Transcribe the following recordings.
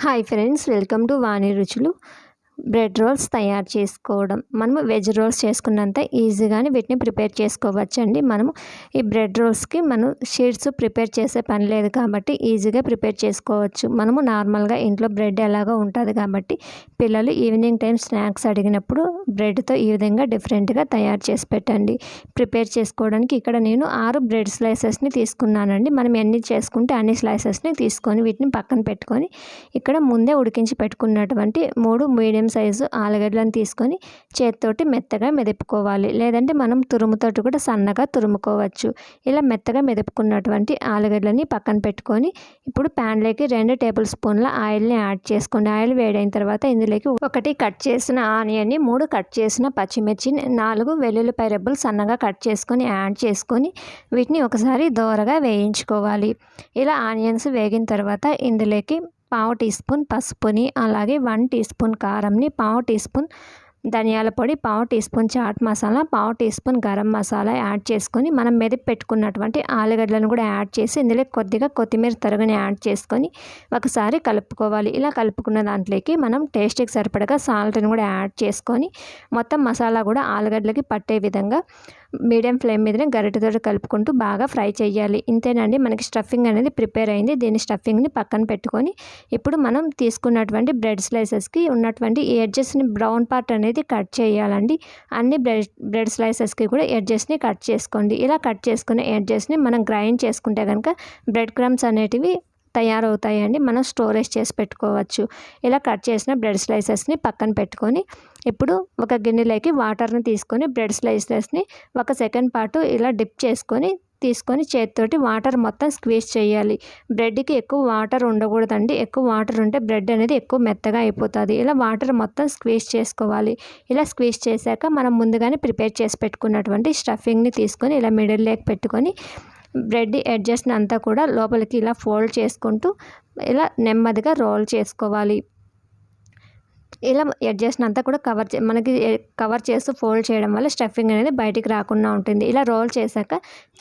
Hi friends welcome to Vani రుచులు bread roles తయారు చేసుకోవడం. మనము వెజ్ రోల్స్ చేసుకున్నంత ఈజీగానే వీటిని ప్రిపేర్ చేసుకోవచ్చండి. మనము ఈ బ్రెడ్ రోల్స్కి మనం షీట్స్ ప్రిపేర్ చేసే పని లేదు కాబట్టి ఈజీగా ప్రిపేర్ చేసుకోవచ్చు. మనము నార్మల్గా ఇంట్లో బ్రెడ్ ఎలాగో ఉంటుంది కాబట్టి పిల్లలు ఈవినింగ్ టైం స్నాక్స్ అడిగినప్పుడు బ్రెడ్తో ఈ విధంగా డిఫరెంట్గా తయారు చేసి పెట్టండి. ప్రిపేర్ చేసుకోవడానికి ఇక్కడ నేను ఆరు బ్రెడ్ స్లైసెస్ని తీసుకున్నానండి. మనం ఎన్ని చేసుకుంటే అన్ని స్లైసెస్ని తీసుకొని వీటిని పక్కన పెట్టుకొని ఇక్కడ ముందే ఉడికించి పెట్టుకున్నటువంటి మూడు మీడియం సైజు ఆలుగడ్డలను తీసుకొని చేతితోటి మెత్తగా మెదుపుకోవాలి. లేదంటే మనం తురుముతోటి కూడా సన్నగా తురుముకోవచ్చు. ఇలా మెత్తగా మెదుపుకున్నటువంటి ఆలుగడ్డలని పక్కన పెట్టుకొని ఇప్పుడు ప్యాన్లోకి రెండు టేబుల్ స్పూన్ల ఆయిల్ని యాడ్ చేసుకోండి. ఆయిల్ వేడైన తర్వాత ఇందులోకి ఒకటి కట్ చేసిన ఆనియన్ని మూడు కట్ చేసిన పచ్చిమిర్చి నాలుగు వెల్లుల్లిపాయ రెబ్బలు సన్నగా కట్ చేసుకొని యాడ్ చేసుకొని వీటిని ఒకసారి దోరగా వేయించుకోవాలి. ఇలా ఆనియన్స్ వేగిన తర్వాత ఇందులోకి పావు టీ స్పూన్ పసుపుని అలాగే వన్ టీ స్పూన్ కారంని పావు టీ స్పూన్ ధనియాల పొడి పావు టీ స్పూన్ చాట్ మసాలా పావు teaspoon garam masala add చేసుకొని మనం మెదిపి పెట్టుకున్నటువంటి ఆలుగడ్డలను కూడా యాడ్ చేసి ఇందులో కొద్దిగా కొత్తిమీర తరుగుని యాడ్ చేసుకొని ఒకసారి కలుపుకోవాలి. ఇలా కలుపుకున్న దాంట్లోకి మనం టేస్ట్కి సరిపడగా సాల్ట్ని కూడా యాడ్ చేసుకొని మొత్తం మసాలా కూడా ఆలుగడ్డలకి పట్టే విధంగా మీడియం ఫ్లేమ్ మీదనే గరిటెతో కలుపుకుంటూ బాగా ఫ్రై చేయాలి ఇంతేనండి మనకి స్టఫింగ్ అనేది ప్రిపేర్ అయింది. దీని స్టఫింగ్ని పక్కన పెట్టుకొని ఇప్పుడు మనం తీసుకున్నటువంటి బ్రెడ్ స్లైసెస్కి ఉన్నటువంటి ఎడ్జెస్ని బ్రౌన్ పార్ట్ అనేది కట్ చేయాలండి. అన్ని బ్రెడ్ బ్రెడ్ స్లైసెస్కి కూడా ఎడ్జెస్ని కట్ చేసుకోండి. ఇలా కట్ చేసుకునే ఎడ్జెస్ని మనం గ్రైండ్ చేసుకుంటే కనుక బ్రెడ్ క్రమ్స్ అనేటివి తయారవుతాయండి. మనం స్టోరేజ్ చేసి పెట్టుకోవచ్చు. ఇలా కట్ చేసిన బ్రెడ్ స్లైసెస్ని పక్కన పెట్టుకొని ఇప్పుడు ఒక గిన్నెలోకి వాటర్ని తీసుకొని బ్రెడ్ స్లైసెస్ని ఒక సెకండ్ పాటు ఇలా డిప్ చేసుకొని తీసుకొని చేతితోటి వాటర్ మొత్తం స్క్వీజ్ చేయాలి. బ్రెడ్కి ఎక్కువ వాటర్ ఉండకూడదండి. ఎక్కువ వాటర్ ఉంటే బ్రెడ్ అనేది ఎక్కువ మెత్తగా అయిపోతుంది. ఇలా వాటర్ మొత్తం స్క్వీజ్ చేసుకోవాలి. ఇలా స్క్వీజ్ చేశాక మనం ముందుగానే ప్రిపేర్ చేసి పెట్టుకున్నటువంటి స్టఫింగ్ని తీసుకొని ఇలా మిడిల్ లేక్ పెట్టుకొని బ్రెడ్ ఎడ్జెస్ట్ని అంతా కూడా లోపలికి ఇలా ఫోల్డ్ చేసుకుంటూ ఇలా నెమ్మదిగా రోల్ చేసుకోవాలి. ఇలా ఎడ్జెస్ట్ని అంతా కూడా కవర్ చే మనకి కవర్ చేస్తూ ఫోల్డ్ చేయడం వల్ల స్టఫింగ్ అనేది బయటికి రాకుండా ఉంటుంది. ఇలా రోల్ చేశాక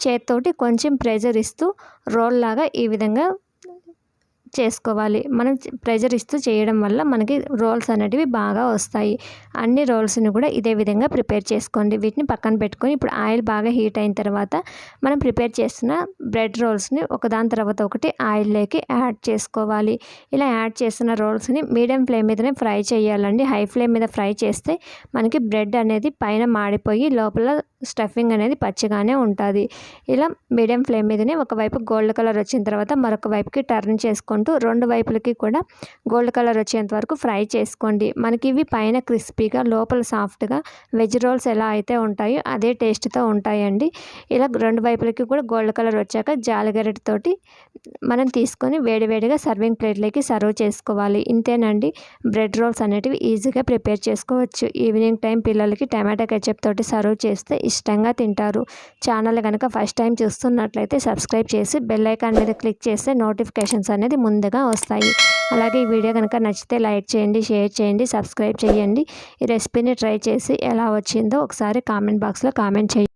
చేతితోటి కొంచెం ప్రెజర్ ఇస్తూ రోల్ లాగా ఈ విధంగా చేసుకోవాలి. మనం ప్రెజర్ ఇస్తూ చేయడం వల్ల మనకి రోల్స్ అనేటివి బాగా వస్తాయి. అన్ని రోల్స్ని కూడా ఇదే విధంగా ప్రిపేర్ చేసుకోండి. వీటిని పక్కన పెట్టుకొని ఇప్పుడు ఆయిల్ బాగా హీట్ అయిన తర్వాత మనం ప్రిపేర్ చేస్తున్న బ్రెడ్ రోల్స్ని ఒకదాని తర్వాత ఒకటి ఆయిల్లోకి యాడ్ చేసుకోవాలి. ఇలా యాడ్ చేస్తున్న రోల్స్ని మీడియం ఫ్లేమ్ మీదనే ఫ్రై చేయాలండి. హై ఫ్లేమ్ మీద ఫ్రై చేస్తే మనకి బ్రెడ్ అనేది పైన మాడిపోయి లోపల స్టఫింగ్ అనేది పచ్చిగానే ఉంటుంది. ఇలా మీడియం ఫ్లేమ్ మీదనే ఒకవైపు గోల్డ్ కలర్ వచ్చిన తర్వాత మరొక వైపుకి టర్న్ చేసుకుంటూ రెండు వైపులకి కూడా గోల్డ్ కలర్ వచ్చేంత వరకు ఫ్రై చేసుకోండి. మనకి ఇవి పైన క్రిస్పీగా లోపల సాఫ్ట్గా వెజ్ రోల్స్ ఎలా అయితే ఉంటాయో అదే టేస్ట్తో ఉంటాయండి. ఇలా రెండు వైపులకి కూడా గోల్డ్ కలర్ వచ్చాక జాలిగరెడ్తోటి మనం తీసుకొని వేడివేడిగా సర్వింగ్ ప్లేట్లోకి సర్వ్ చేసుకోవాలి. ఇంతేనండి. బ్రెడ్ రోల్స్ అనేటివి ఈజీగా ప్రిపేర్ చేసుకోవచ్చు. ఈవినింగ్ టైం పిల్లలకి టమాటా కెచప్ తోటి సర్వ్ చేస్తే ఇష్టంగా తింటారు. ఛానల్ కనుక ఫస్ట్ టైం చూస్తున్నట్లయితే సబ్స్క్రైబ్ చేసి బెల్ ఐకాన్ మీద క్లిక్ చేస్తే నోటిఫికేషన్స్ అనేది ముందుగా వస్తాయి. అలాగే ఈ వీడియో కనుక నచ్చితే లైక్ చేయండి షేర్ చేయండి సబ్స్క్రైబ్ చేయండి. ఈ రెసిపీని ట్రై చేసి ఎలా వచ్చిందో ఒకసారి కామెంట్ బాక్స్లో కామెంట్ చేయండి.